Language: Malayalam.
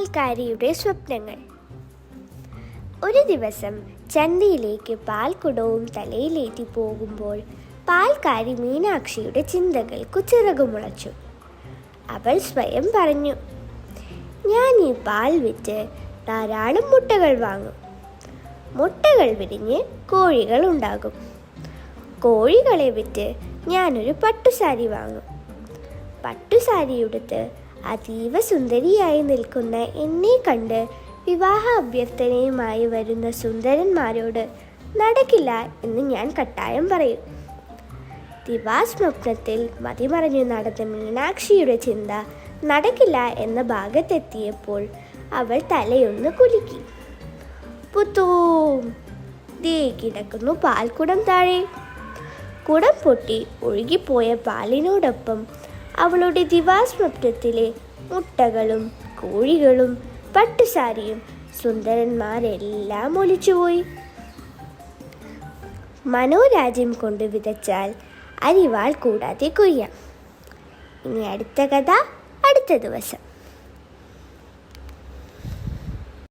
പാൽക്കാരിയുടെ സ്വപ്നങ്ങൾ. ഒരു ദിവസം ചന്തയിലേക്ക് കുടവും തലയിലേറ്റി പോകുമ്പോൾ പാൽക്കാരി മീനാക്ഷിയുടെ ചിന്തകൾക്കു ചിറകുമുളച്ചു. അവൾ സ്വയം പറഞ്ഞു ഞാൻ ഈ പാൽ വിറ്റ് ധാരാളം മുട്ടകൾ വാങ്ങും. മുട്ടകൾ വിരിഞ്ഞ് കോഴികൾ ഉണ്ടാകും. കോഴികളെ വിറ്റ് ഞാനൊരു പട്ടുസാരി വാങ്ങും. പട്ടുസാരി ഉടുത്ത് അതീവ സുന്ദരിയായി നിൽക്കുന്ന എന്നെ കണ്ട് വിവാഹ അഭ്യർത്ഥനയുമായി വരുന്ന സുന്ദരന്മാരോട് നടക്കില്ല എന്ന് ഞാൻ കട്ടായം പറയും. ദിവാസ്വപ്നത്തിൽ മതിമറഞ്ഞു നടന്ന മീനാക്ഷിയുടെ ചിന്ത നടക്കില്ല എന്ന ഭാഗത്തെത്തിയപ്പോൾ അവൾ തലയൊന്ന് കുലുക്കി. പുത്തൂ ദേ കിടക്കുന്നു പാൽക്കുടം താഴെ. കുടം പൊട്ടി ഒഴുകിപ്പോയ പാലിനോടൊപ്പം അവളുടെ ദിവാസ്വപ്നത്തിലെ മുട്ടകളും കോഴികളും പട്ടുസാരിയും സുന്ദരന്മാരെല്ലാം ഒലിച്ചുപോയി. മനോരാജ്യം കൊണ്ട് വിതച്ചാൽ അരിവാൾ കൂടാതെ കൊയ്യാം. ഇനി അടുത്ത കഥ അടുത്ത ദിവസം.